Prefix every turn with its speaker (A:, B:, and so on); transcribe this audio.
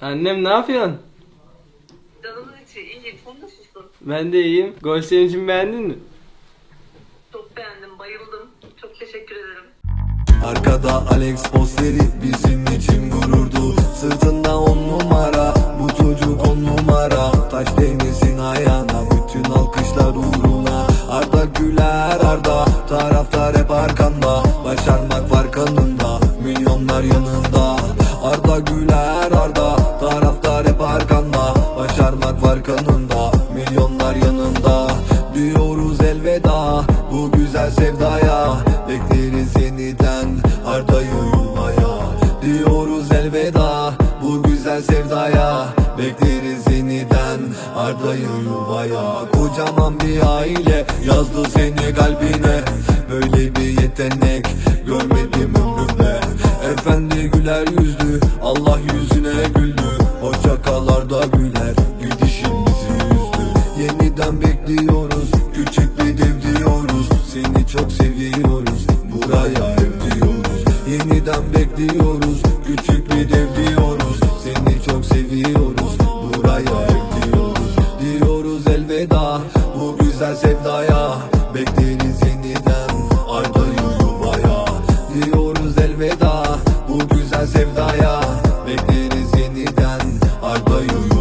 A: Annem ne yapıyorsun?
B: Canımın içi iyiyim. Sen nasılsın?
A: Ben de iyiyim. Gol sevincimi beğendin mi?
B: Çok beğendim. Bayıldım. Çok teşekkür ederim.
C: Arkada Alex posteri bizim için gururdu Sırtında on numara bu çocuk on numara Taş değmesin ayağına bütün alkışlar uğruna Arda güzel sevdaya Bekleriz yeniden Arda'yı yuvaya. Diyoruz elveda bu güzel sevdaya Bekleriz yeniden Arda'yı yuvaya. Kocaman bir aile yazdı seni kalbine. Böyle bir yetenek görmedim ömrümde. Efendi güler yüzlü Allah yüzüne güldü. Hoşça kal Arda Güler gidişin bizi üzdü Yeniden bekliyoruz çok seviyoruz. Buraya hep diyoruz. Yeniden bekliyoruz. Küçük bir dev diyoruz. Seni çok seviyoruz. Buraya hep diyoruz. Diyoruz elveda Bu güzel sevdaya. Bekleriz yeniden Arda'yı yuvaya. Diyoruz elveda Bu güzel sevdaya. Bekleriz yeniden Arda'yı yuvaya.